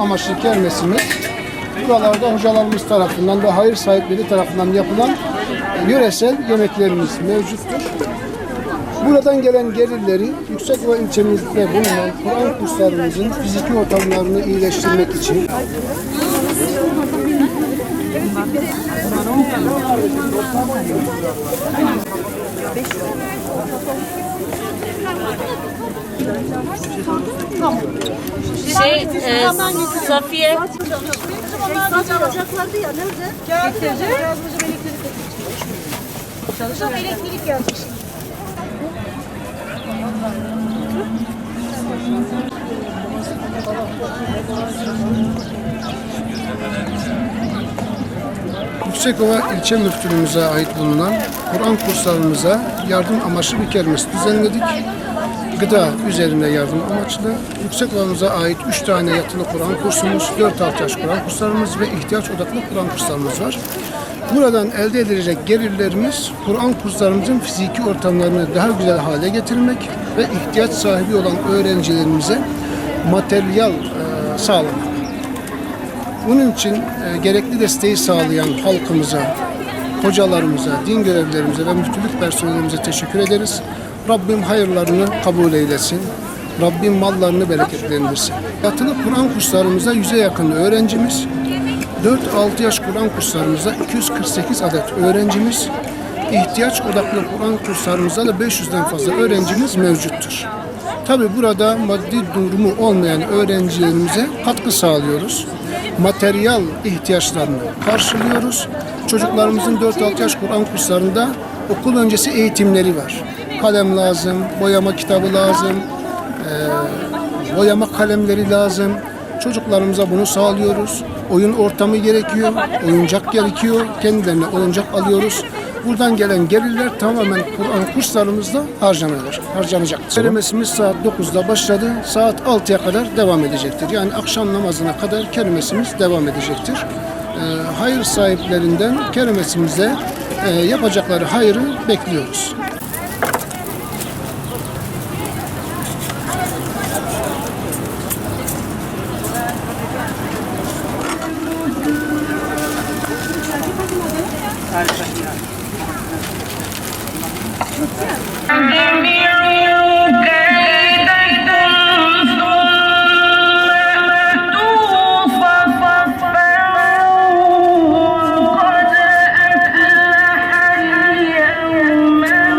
amaçlı kermesimiz buralarda hocalarımız tarafından ve hayır sahipleri tarafından yapılan yöresel yemeklerimiz mevcuttur. Buradan gelen gelirleri Yüksekova ilçemizde bulunan Kur'an kurslarımızın fiziki ortamlarını iyileştirmek için Şey, e, Safiye. Sadece alacaklardı ya elektrik gelecek Yüksekova ilçe müftülüğümüze ait bulunan Kur'an kurslarımıza yardım amaçlı bir kermes düzenledik. Gıda üzerine yardım amaçlı. Yüksekova'mıza ait 3 tane yatılı Kur'an kursumuz, 4-6 yaş Kur'an kurslarımız ve ihtiyaç odaklı Kur'an kurslarımız var. Buradan elde edilecek gelirlerimiz Kur'an kurslarımızın fiziki ortamlarını daha güzel hale getirmek ve ihtiyaç sahibi olan öğrencilerimize materyal e, sağlamak. Bunun için e, gerekli desteği sağlayan halkımıza, hocalarımıza, din görevlilerimize ve müftülük personelimize teşekkür ederiz. Rabbim hayırlarını kabul eylesin. Rabbim mallarını bereketlendirsin. Yatılı Kur'an kurslarımızda yüze yakın öğrencimiz, 4-6 yaş Kur'an kurslarımızda 248 adet öğrencimiz, ihtiyaç odaklı Kur'an kurslarımızda da 500'den fazla öğrencimiz mevcuttur. Tabi burada maddi durumu olmayan öğrencilerimize katkı sağlıyoruz. Materyal ihtiyaçlarını karşılıyoruz. Çocuklarımızın 4-6 yaş Kur'an kurslarında okul öncesi eğitimleri var. Kalem lazım, boyama kitabı lazım, boyama kalemleri lazım. Çocuklarımıza bunu sağlıyoruz. Oyun ortamı gerekiyor, oyuncak gerekiyor. Kendilerine oyuncak alıyoruz. Buradan gelen gelirler tamamen Kur'an kurslarımızda harcanıyor, harcanacak. Kerimesimiz saat 9'da başladı. Saat 6'ya kadar devam edecektir. Yani akşam namazına kadar kerimesimiz devam edecektir. E, hayır sahiplerinden kerimesimize e, yapacakları hayrı bekliyoruz. Harika. Give me